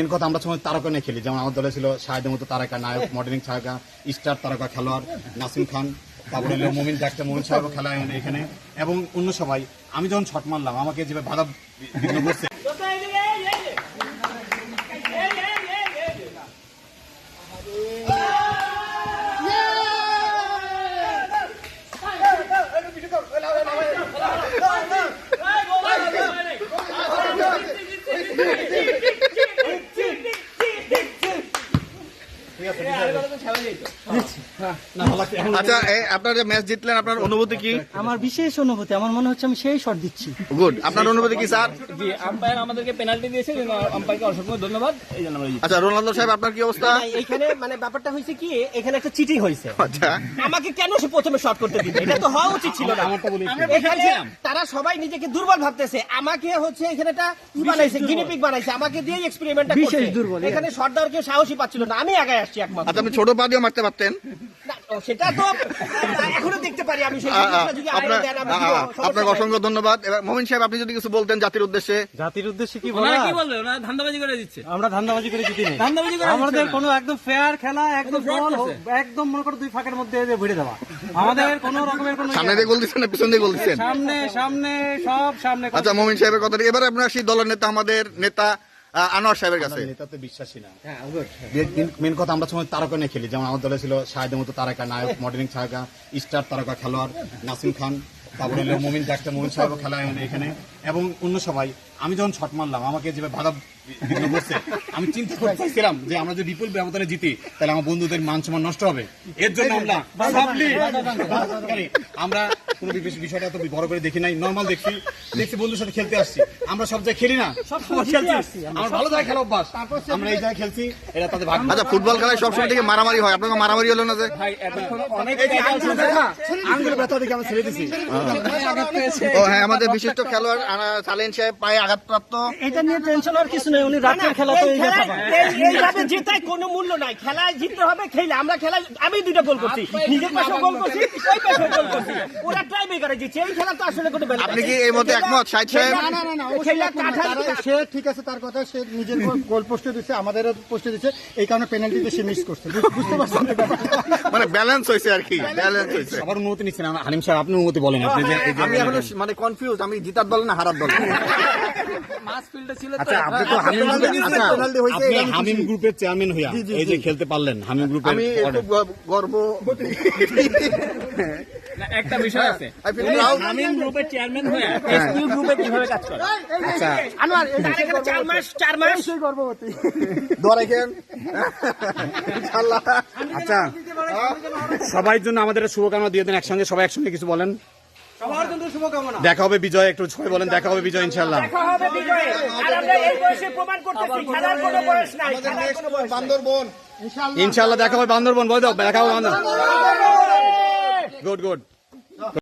Main কথা আমরা সময় তারকা নিয়ে খেলি। যেমন আমার দলে ছিল শাহেদের মতো তারকা, নায়ক মডেলিং তারকা স্টার তারকা, খেলোয়াড় নাসিম খান, তারপরে মোমিন ডাক্তার মোমিন সাহেবও খেলা এখানে। এবং অন্য সবাই, আমি যখন ছট মারলাম, আমাকে যেভাবে বাধা করছে আচ্ছা এই যে ম্যাচ জিতলেন আপনার অনুভূতি কি? আমার বিশেষ অনুভূতি আমার মনে হচ্ছে আমি সেই শট দিচ্ছি। গুড আপনার অনুভূতি কি স্যার? জি আম্পায়ার আমাদেরকে পেনাল্টি দিয়েছে আম্পায়ারকে অসংখ্য ধন্যবাদ এই জন্য আমরা জিতেছি। আচ্ছা রোনালদো সাহেব আপনার কি অবস্থা? এখানে মানে ব্যাপারটা হয়েছে কি এখানে একটা চিটিং হয়েছে। আচ্ছা। আমাকে কেন সে প্রথমে শট করতে এটা তো হওয়া উচিত ছিল না। এখানে তারা সবাই নিজেকে দুর্বল ভাবতেছে। আমাকে হচ্ছে এখানে একটা ই বানাইছে গিনিপিক বানাইছে। আমাকে দিয়ে এক্সপেরিমেন্টটা করছে। দুর্বল এখানে। শট দেওয়ার কেউ সাহসী পাচ্ছিল না। আমি আগে আসছি একমাত্র। আচ্ছা আপনি ছোট পা মারতে পারতেন। সেটা তো এখনও দেখতে পারি আমি আপনাকে অসংখ্য ধন্যবাদ। এবার মোমিন সাহেব আপনি যদি কিছু বলতেন জাতির উদ্দেশ্যে? জাতির উদ্দেশ্যে কি বলা কি বলবে? ওনারা ধান্দাবাজি করে দিচ্ছে। আমরা ধান্দাবাজি করে জিতি নাই। ধান্দাবাজি করে আমাদের কোনো একদম ফেয়ার খেলা একদম বল একদম মনে করো দুই ফাঁকের মধ্যে দেওয়া। আমাদের কোনো রকমের কোনো সামনে দিয়ে গোল দিচ্ছেন না পিছন দিয়ে গোল দিচ্ছেন? সামনে সামনে সব সামনে আচ্ছা মোমিন সাহেবের কথা এবার আপনার সেই দলের নেতা আমাদের নেতা আনোয়ার সাহেবের কাছে। নেতাতে বিশ্বাসী না। মেন কথা আমরা সময় তারকা নিয়ে খেলি। যেমন আমার দলে ছিল শাহেদের মতো তারকা নায়ক মডেলিং তারকা স্টার তারকা খেলোয়াড় নাসিম খান তারপরে হলো মোমিন ডাক্তার মোমিন সাহেবও খেলা এখানে। এবং অন্য সবাই আমি যখন ছট মারলাম আমাকে যেভাবে বাধা করছে আমি চিন্তা করতেছিলাম যে আমরা যদি বিপুল ব্যবধানে জিতি তাহলে আমার বন্ধুদের মান সম্মান নষ্ট হবে। এর জন্য আমরা আমরা কোনো বিশেষ বিষয়টা তো বড় করে দেখি নাই। নর্মাল দেখছি। দেখছি বন্ধুর সাথে খেলতে আসছি। আমরা সব জায়গায় খেলি না। সব সময় খেলছি। আমার ভালো জায়গায় খেলা অভ্যাস। আমরা এই জায়গায় খেলছি। এটা তাদের ভাগ্য আচ্ছা ফুটবল খেলায় সবসময় থেকে মারামারি হয়। আপনাকে মারামারি হলো না যে? ভাই এতক্ষণ অনেক এই আঙ্গুল ব্যথা আঙ্গুল ব্যথা দেখে আমি ছেড়ে দিছি। ও হ্যাঁ আমাদের বিশিষ্ট খেলোয়াড় সালেন সাহেব পায়ে আঘাতপ্রাপ্ত। এটা নিয়ে টেনশন আর কিছু নেই। উনি রাতের খেলা তো এই এইভাবে জেতায় কোনো মূল্য নাই। খেলায় জিততে হবে খেলে। আমরা খেলায় আমি দুইটা গোল করছি। নিজের পাশে গোল করছি ওই পাশে গোল করছি। ওরা ট্রাই এই খেলা তো আসলে কোনো আপনি কি এই মধ্যে একমত সাইদ সাহেব? খেলা কাঠাল সে ঠিক আছে তার কথা সে নিজের গোল পোস্টে দিচ্ছে আমাদেরও পোস্টে দিচ্ছে এই কারণে পেনাল্টিতে সে মিস করছে। বুঝতে পারছেন মানে ব্যালেন্স হয়েছে আর কি ব্যালেন্স হয়েছে। আবার অনুমতি নিচ্ছেন সাহেব আপনি অনুমতি বলেন আপনি যে আমি এখনও মানে কনফিউজ আমি জিতার দল না হারার দল? মাস ফিল্ডে ছিল তো আচ্ছা আপনি তো হামিম গ্রুপের আচ্ছা, আপনি হামিম গ্রুপের চেয়ারম্যান হইয়া এই যে খেলতে পারলেন হামিম গ্রুপের আমি একটু গর্ব না, একটা বিষয় আছে। feel আমিন গ্রুপের চেয়ারম্যান হয়ে এসপিউ গ্রুপে কীভাবে কাজ করে? আচ্ছা। আনোয়ার তার এখানে চার মাস চার মাস। দোয়া রাখেন ইনশাআল্লাহ। আচ্ছা সবাই জন্য আমাদের শুভকামনা দিয়ে দেন। একসঙ্গে সবাই একসঙ্গে কিছু বলেন। সবার জন্য শুভকামনা। দেখা হবে বিজয় একটু সবাই বলেন দেখা হবে বিজয় ইনশাল্লাহ দেখা হবে বিজয়ে। আর আমরা এই বয়সে প্রমাণ করতেছি খেলার কোনো বয়স নাই। বান্দরবন। ইনশাল্লাহ দেখা হবে বান্দরবন বলে দাও দেখা হবে বান্দরবন। Good good